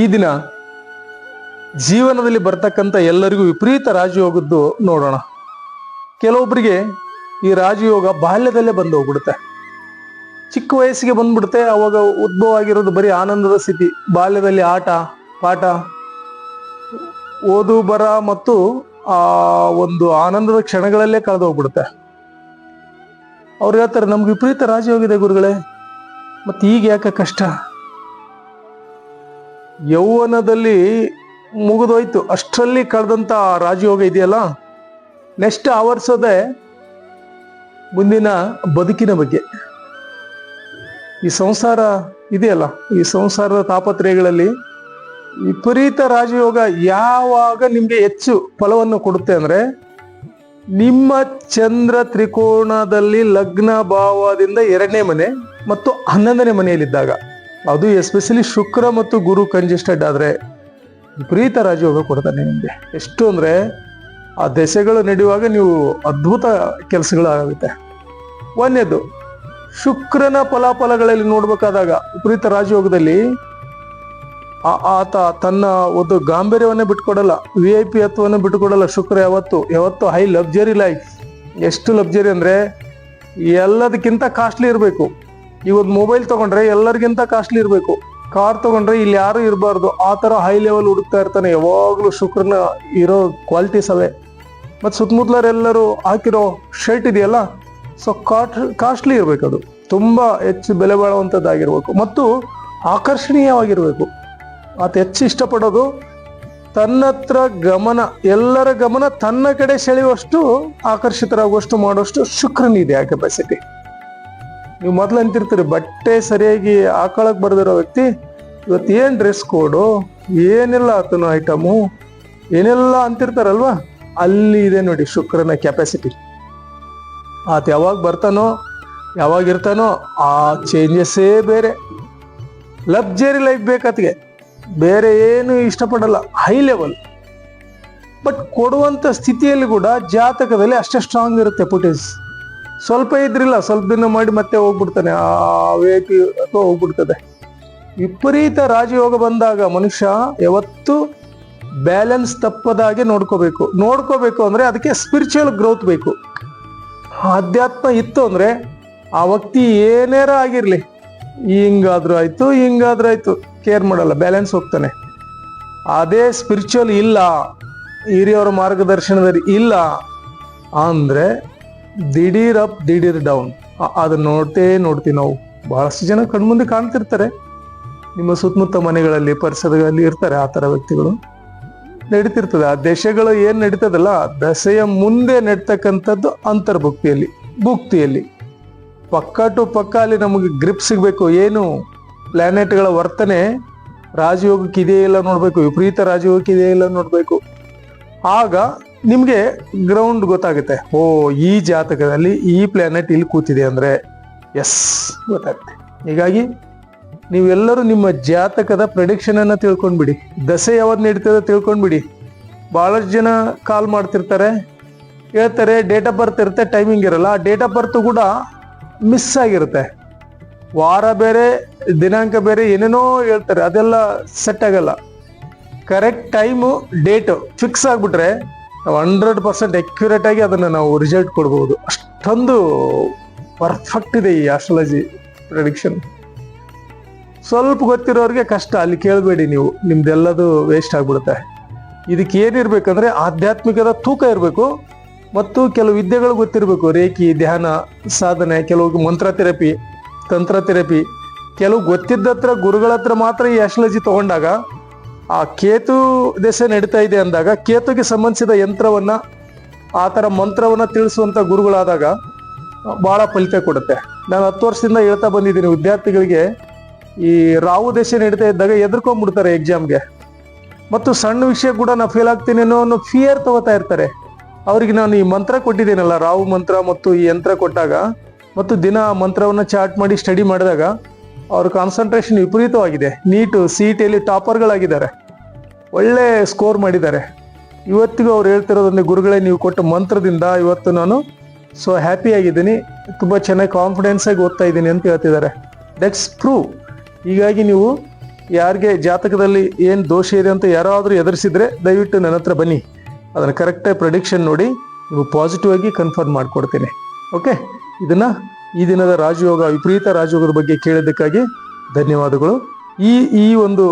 ಈ ದಿನ ಜೀವನದಲ್ಲಿ ಬರ್ತಕ್ಕಂಥ ಎಲ್ಲರಿಗೂ ವಿಪರೀತ ರಾಜಯೋಗದ್ದು ನೋಡೋಣ. ಕೆಲವೊಬ್ಬರಿಗೆ ಈ ರಾಜಯೋಗ ಬಾಲ್ಯದಲ್ಲೇ ಬಂದು ಹೋಗ್ಬಿಡುತ್ತೆ ಚಿಕ್ಕ ವಯಸ್ಸಿಗೆ ಬಂದ್ಬಿಡುತ್ತೆ, ಅವಾಗ ಉದ್ಭವ ಆಗಿರೋದು ಬರೀ ಆನಂದದ ಸ್ಥಿತಿ. ಬಾಲ್ಯದಲ್ಲಿ ಆಟ, ಪಾಠ, ಓದು, ಬರ ಮತ್ತು ಆ ಒಂದು ಆನಂದದ ಕ್ಷಣಗಳಲ್ಲೇ ಕಳೆದು ಹೋಗ್ಬಿಡುತ್ತೆ ಅವ್ರು ಹೇಳ್ತಾರೆ, ನಮ್ಗೆ ವಿಪರೀತ ರಾಜಯೋಗಿದೆ ಗುರುಗಳೇ, ಮತ್ತೆ ಈಗ ಯಾಕೆ ಕಷ್ಟ? ಯೌವನದಲ್ಲಿ ಮುಗಿದೋಯ್ತು. ಅಷ್ಟರಲ್ಲಿ ಕಳೆದಂತ ರಾಜಯೋಗ ಇದೆಯಲ್ಲ? ನೆಕ್ಸ್ಟ್ ಆವರಿಸೋದೆ ಮುಂದಿನ ಬದುಕಿನ ಬಗ್ಗೆ. ಈ ಸಂಸಾರ ಇದೆಯಲ್ಲ? ಈ ಸಂಸಾರದ ತಾಪತ್ರಯಗಳಲ್ಲಿ ವಿಪರೀತ ರಾಜಯೋಗ ಯಾವಾಗ ನಿಮಗೆ ಹೆಚ್ಚು ಫಲವನ್ನು ಕೊಡುತ್ತೆ ಅಂದ್ರೆ, ನಿಮ್ಮ ಚಂದ್ರ ತ್ರಿಕೋಣದಲ್ಲಿ ಲಗ್ನ ಭಾವದಿಂದ ಎರಡನೇ ಮನೆ ಮತ್ತು ಹನ್ನೊಂದನೇ ಮನೆಯಲ್ಲಿದ್ದಾಗ. ಅದು ಎಸ್ಪೆಷಲಿ ಶುಕ್ರ ಮತ್ತು ಗುರು ಕಂಜೆಸ್ಟೆಡ್ ಆದರೆ ವಿಪರೀತ ರಾಜಯೋಗ ಕೊಡ್ತಾನೆ ನಿಮಗೆ. ಎಷ್ಟು ಅಂದರೆ ಆ ದೆಸೆಗಳು ನಡೆಯುವಾಗ ನೀವು ಅದ್ಭುತ ಕೆಲಸಗಳಾಗುತ್ತೆ. ಒಂದನೇದು, ಶುಕ್ರನ ಫಲಾಫಲಗಳಲ್ಲಿ ನೋಡ್ಬೇಕಾದಾಗ ವಿಪರೀತ ರಾಜಯೋಗದಲ್ಲಿ ಆತ ತನ್ನ ಒಂದು ಗಾಂಭೀರ್ಯವನ್ನೇ ಬಿಟ್ಕೊಡಲ್ಲ ವಿ ಐ ಪಿ ಹತ್ವವನ್ನು ಬಿಟ್ಕೊಡಲ್ಲ ಶುಕ್ರ ಯಾವತ್ತು. ಯಾವತ್ತು ಹೈ ಲಕ್ಸರಿ ಲೈಫ್ ಎಷ್ಟು ಲಕ್ಸರಿ ಅಂದರೆ ಎಲ್ಲದಕ್ಕಿಂತ ಕಾಸ್ಟ್ಲಿ ಇರಬೇಕು. ಒಂದು ಮೊಬೈಲ್ ತಗೊಂಡ್ರೆ ಎಲ್ಲರಿಗಿಂತ ಕಾಸ್ಟ್ಲಿ ಇರಬೇಕು. ಕಾರ್ ತಗೊಂಡ್ರೆ ಇಲ್ಲಿ ಯಾರು ಇರಬಾರ್ದು. ಆ ತರ ಹೈ ಲೆವೆಲ್ ಹುಡುಕ್ತಾ ಇರ್ತಾನೆ. ಯಾವಾಗ್ಲೂ ಶುಕ್ರನ ಇರೋ ಕ್ವಾಲಿಟೀಸ್ ಅವೆ. ಮತ್ತು ಸುತ್ತಮುತ್ತಲರೆಲ್ಲರೂ ಹಾಕಿರೋ ಶರ್ಟ್ ಇದೆಯಲ್ಲ ಸೊ ಕಾಟ್ ಕಾಸ್ಟ್ಲಿ ಇರಬೇಕು ಅದು. ತುಂಬಾ ಹೆಚ್ಚು ಬೆಲೆ ಬಾಳುವಂಥದ್ದಾಗಿರ್ಬೇಕು ಮತ್ತು ಆಕರ್ಷಣೀಯವಾಗಿರ್ಬೇಕು. ಆತ ಹೆಚ್ಚು ಇಷ್ಟಪಡೋದು ತನ್ನತ್ರ ಗಮನ, ಎಲ್ಲರ ಗಮನ ತನ್ನ ಕಡೆ ಸೆಳೆಯುವಷ್ಟು ಆಕರ್ಷಿತರಾಗುವಷ್ಟು ಮಾಡುವಷ್ಟು ಶುಕ್ರನಿದೆ ಆ ಕೆಪಾಸಿಟಿ ನೀವು ಮೊದಲು ಅಂತಿರ್ತೀರಿ, ಬಟ್ಟೆ ಸರಿಯಾಗಿ ಹಾಕೊಳಕ್ ಬರ್ದಿರೋ ವ್ಯಕ್ತಿ, ಇವತ್ತು ಏನ್ ಡ್ರೆಸ್ ಕೋಡು ಏನೆಲ್ಲ ಆತನು ಐಟಮು ಏನೆಲ್ಲ ಅಂತಿರ್ತಾರಲ್ವಾ? ಅಲ್ಲಿ ಇದೆ ನೋಡಿ ಶುಕ್ರನ ಕೆಪಾಸಿಟಿ ಆತ ಯಾವಾಗ ಬರ್ತಾನೋ, ಯಾವಾಗ ಇರ್ತಾನೋ, ಆ ಚೇಂಜಸ್ಸೇ ಬೇರೆ. ಲಕ್ಸರಿ ಲೈಫ್ ಬೇಕತ್ಗೆ. ಬೇರೆ ಏನು ಇಷ್ಟಪಡಲ್ಲ ಹೈ ಲೆವೆಲ್ ಬಟ್ ಕೊಡುವಂತ ಸ್ಥಿತಿಯಲ್ಲಿ ಕೂಡ ಜಾತಕದಲ್ಲಿ ಅಷ್ಟೇ ಸ್ಟ್ರಾಂಗ್ ಇರುತ್ತೆ ಪುಟೇಜ್ ಸ್ವಲ್ಪ ಇದ್ರಿಲ್ಲ, ಸ್ವಲ್ಪ ದಿನ ಮಾಡಿ ಮತ್ತೆ ಹೋಗ್ಬಿಡ್ತಾನೆ. ಆ ವ್ಯಕ್ತಿ ಅಥವಾ ಹೋಗ್ಬಿಡ್ತದೆ. ವಿಪರೀತ ರಾಜಯೋಗ ಬಂದಾಗ ಮನುಷ್ಯ ಯಾವತ್ತು ಬ್ಯಾಲೆನ್ಸ್ ತಪ್ಪದಾಗೆ ನೋಡ್ಕೋಬೇಕು. ನೋಡ್ಕೋಬೇಕು ಅಂದ್ರೆ ಅದಕ್ಕೆ ಸ್ಪಿರಿಚುವಲ್ ಗ್ರೋತ್ ಬೇಕು. ಆಧ್ಯಾತ್ಮ ಇತ್ತು ಅಂದ್ರೆ ಆ ವ್ಯಕ್ತಿ ಏನೇರ ಆಗಿರಲಿ. ಹಿಂಗಾದ್ರೂ ಆಯ್ತು ಹಿಂಗಾದ್ರೂ ಆಯ್ತು. ಕೇರ್ ಮಾಡಲ್ಲ ಬ್ಯಾಲೆನ್ಸ್ ಹೋಗ್ತಾನೆ. ಅದೇ ಸ್ಪಿರಿಚುವಲ್ ಇಲ್ಲ. ಹಿರಿಯವರ ಮಾರ್ಗದರ್ಶನದಲ್ಲಿ ಇಲ್ಲ. ಅಂದ್ರೆ ದಿಢೀರ್ ಅಪ್, ದಿಢೀರ್ ಡೌನ್. ಅದನ್ನ ನೋಡ್ತೇ ನೋಡ್ತೀವಿ ನಾವು. ಬಹಳಷ್ಟು ಜನ ಕಣ್ಮುಂದೆ ಕಾಣ್ತಿರ್ತಾರೆ. ನಿಮ್ಮ ಸುತ್ತಮುತ್ತ ಮನೆಗಳಲ್ಲಿ ಪರಿಸರಗಳಲ್ಲಿ ಇರ್ತಾರೆ ಆ ಥರ ವ್ಯಕ್ತಿಗಳು. ನಡೀತಿರ್ತದೆ. ಆ ದೇಶಗಳು ಏನು ನಡೀತದಲ್ಲ, ದಸೆಯ ಮುಂದೆ ನಡ್ತಕ್ಕಂಥದ್ದು ಅಂತರ್ಭುಕ್ತಿಯಲ್ಲಿ, ಭುಕ್ತಿಯಲ್ಲಿ. ಪಕ್ಕ ಟು ಪಕ್ಕ ಅಲ್ಲಿ ನಮಗೆ ಗ್ರಿಪ್ ಸಿಗಬೇಕು. ಏನು? ಪ್ಲಾನೆಟ್ಗಳ ವರ್ತನೆ ರಾಜಯೋಗಕ್ಕೆ ಇದೆಯೇ ಇಲ್ಲ ನೋಡಬೇಕು. ವಿಪರೀತ ರಾಜಯೋಗಕ್ಕೆ ಇದೆಯೇ ಇಲ್ಲ ನೋಡಬೇಕು. ಆಗ ನಿಮ್ಗೆ ಗ್ರೌಂಡ್ ಗೊತ್ತಾಗುತ್ತೆ. ಓ, ಈ ಜಾತಕದಲ್ಲಿ ಈ ಪ್ಲಾನೆಟ್ ಇಲ್ಲಿ ಕೂತಿದೆ ಅಂದ್ರೆ ಎಸ್ ಗೊತ್ತಾಗುತ್ತೆ. ಹೀಗಾಗಿ ನೀವೆಲ್ಲರೂ ನಿಮ್ಮ ಜಾತಕದ ಪ್ರೆಡಿಕ್ಷನ್ ಅನ್ನ ತಿಳ್ಕೊಂಡ್ಬಿಡಿ. ದಸೆ ಯಾವ್ದು ನಡೀತದೆ ತಿಳ್ಕೊಂಡ್ಬಿಡಿ. ಬಹಳಷ್ಟು ಜನ ಕಾಲ್ ಮಾಡ್ತಿರ್ತಾರೆ. ಹೇಳ್ತಾರೆ ಡೇಟ್ ಆಫ್ ಬರ್ತ್ ಇರುತ್ತೆ ಟೈಮಿಂಗ್ ಇರಲ್ಲ. ಆ ಡೇಟ್ ಆಫ್ ಬರ್ತ್ ಕೂಡ ಮಿಸ್ ಆಗಿರುತ್ತೆ. ವಾರ ಬೇರೆ, ದಿನಾಂಕ ಬೇರೆ, ಏನೇನೋ ಹೇಳ್ತಾರೆ. ಅದೆಲ್ಲ ಸೆಟ್ ಆಗಲ್ಲ. ಕರೆಕ್ಟ್ ಟೈಮು ಡೇಟು ಫಿಕ್ಸ್ ಆಗ್ಬಿಟ್ರೆ ನಾವು ಹಂಡ್ರೆಡ್ ಪರ್ಸೆಂಟ್ ಅಕ್ಯುರೇಟ್ ಆಗಿ ಅದನ್ನ ನಾವು ರಿಸಲ್ಟ್ ಕೊಡ್ಬೋದು. ಅಷ್ಟೊಂದು ಪರ್ಫೆಕ್ಟ್ ಇದೆ ಈ ಆಸ್ಟ್ರಾಲಜಿ ಪ್ರೆಡಿಕ್ಷನ್ ಸ್ವಲ್ಪ ಗೊತ್ತಿರೋರಿಗೆ ಕಷ್ಟ, ಅಲ್ಲಿ ಕೇಳಬೇಡಿ ನೀವು. ನಿಮ್ದೆಲ್ಲದು ವೇಸ್ಟ್ ಆಗ್ಬಿಡುತ್ತೆ. ಇದಕ್ಕೆ ಏನಿರ್ಬೇಕಂದ್ರೆ ಆಧ್ಯಾತ್ಮಿಕದ ತೂಕ ಇರಬೇಕು, ಮತ್ತು ಕೆಲವು ವಿದ್ಯೆಗಳು ಗೊತ್ತಿರಬೇಕು. ರೇಖಿ, ಧ್ಯಾನ, ಸಾಧನೆ, ಕೆಲವು ಮಂತ್ರ ಥೆರಪಿ ತಂತ್ರ ಥೆರಪಿ ಕೆಲವು ಗೊತ್ತಿದ್ದತ್ರ ಗುರುಗಳ ಹತ್ರ ಮಾತ್ರ ಈ ಆಸ್ಟ್ರಾಲಜಿ ತಗೊಂಡಾಗ ಆ ಕೇತು ದಶೆ ನಡೀತಾ ಇದೆ ಅಂದಾಗ ಕೇತುಗೆ ಸಂಬಂಧಿಸಿದ ಯಂತ್ರವನ್ನ, ಆ ಥರ ಮಂತ್ರವನ್ನ ತಿಳಿಸುವಂತ ಗುರುಗಳಾದಾಗ ಬಹಳ ಫಲಿತ ಕೊಡುತ್ತೆ. ನಾನು ಹತ್ತು ವರ್ಷದಿಂದ ಹೇಳ್ತಾ ಬಂದಿದ್ದೀನಿ, ವಿದ್ಯಾರ್ಥಿಗಳಿಗೆ ಈ ರಾಹು ದಶೆ ನಡೀತಾ ಇದ್ದಾಗ ಎದುರ್ಕೊಂಡ್ಬಿಡ್ತಾರೆ ಎಕ್ಸಾಮ್ಗೆ ಮತ್ತು ಸಣ್ಣ ವಿಷಯ ಕೂಡ ನಾ ಫೇಲ್ ಆಗ್ತೀನಿ ಅನ್ನೋ ಅನ್ನೋ ಫಿಯರ್ ತಗೋತಾ ಇರ್ತಾರೆ. ಅವ್ರಿಗೆ ನಾನು ಈ ಮಂತ್ರ ಕೊಟ್ಟಿದ್ದೀನಲ್ಲ ರಾವು ಮಂತ್ರ ಮತ್ತು ಈ ಯಂತ್ರ ಕೊಟ್ಟಾಗ, ಮತ್ತು ದಿನ ಆ ಮಂತ್ರವನ್ನು ಚಾಟ್ ಮಾಡಿ ಸ್ಟಡಿ ಮಾಡಿದಾಗ ಅವ್ರ ಕಾನ್ಸಂಟ್ರೇಷನ್ ವಿಪರೀತವಾಗಿದೆ. ನೀಟು ಸಿ ಟಿಯಲ್ಲಿ ಟಾಪರ್ಗಳಾಗಿದ್ದಾರೆ ಒಳ್ಳೆ ಸ್ಕೋರ್ ಮಾಡಿದ್ದಾರೆ. ಇವತ್ತಿಗೂ ಅವ್ರು ಹೇಳ್ತಿರೋದೊಂದು ಗುರುಗಳೇ ನೀವು ಕೊಟ್ಟ ಮಂತ್ರದಿಂದ ಇವತ್ತು ನಾನು ಸೊ ಹ್ಯಾಪಿ ಆಗಿದ್ದೀನಿ. ತುಂಬ ಚೆನ್ನಾಗಿ ಕಾನ್ಫಿಡೆನ್ಸಾಗಿ ಓದ್ತಾ ಇದ್ದೀನಿ ಅಂತ ಹೇಳ್ತಿದ್ದಾರೆ. ದಟ್ಸ್ ಪ್ರೂವ್ ಹೀಗಾಗಿ ನೀವು ಯಾರಿಗೆ ಜಾತಕದಲ್ಲಿ ಏನು ದೋಷ ಇದೆ ಅಂತ ಯಾರಾದರೂ ಎದುರಿಸಿದ್ರೆ ದಯವಿಟ್ಟು ನನ್ನ ಹತ್ರ ಬನ್ನಿ. ಅದನ್ನು ಕರೆಕ್ಟಾಗಿ ಪ್ರೊಡಿಕ್ಷನ್ ನೋಡಿ, ನೀವು ಪಾಸಿಟಿವ್ ಆಗಿ ಕನ್ಫರ್ಮ್ ಮಾಡಿಕೊಡ್ತೀನಿ. ಓಕೆ ಇದನ್ನ ಈ ದಿನದ ರಾಜಯೋಗ, ವಿಪರೀತ ರಾಜಯೋಗದ ಬಗ್ಗೆ ಕೇಳಿದ್ದಕ್ಕಾಗಿ ಧನ್ಯವಾದಗಳು. ಈ ಈ ಒಂದು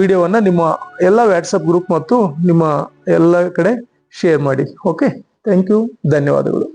ವಿಡಿಯೋವನ್ನು ನಿಮ್ಮ ಎಲ್ಲ ವ್ಯಾಟ್ಸಪ್ ಗ್ರೂಪ್ ಮತ್ತು ನಿಮ್ಮ ಎಲ್ಲ ಕಡೆ ಶೇರ್ ಮಾಡಿ. ಓಕೆ ಥ್ಯಾಂಕ್ ಯು ಧನ್ಯವಾದಗಳು.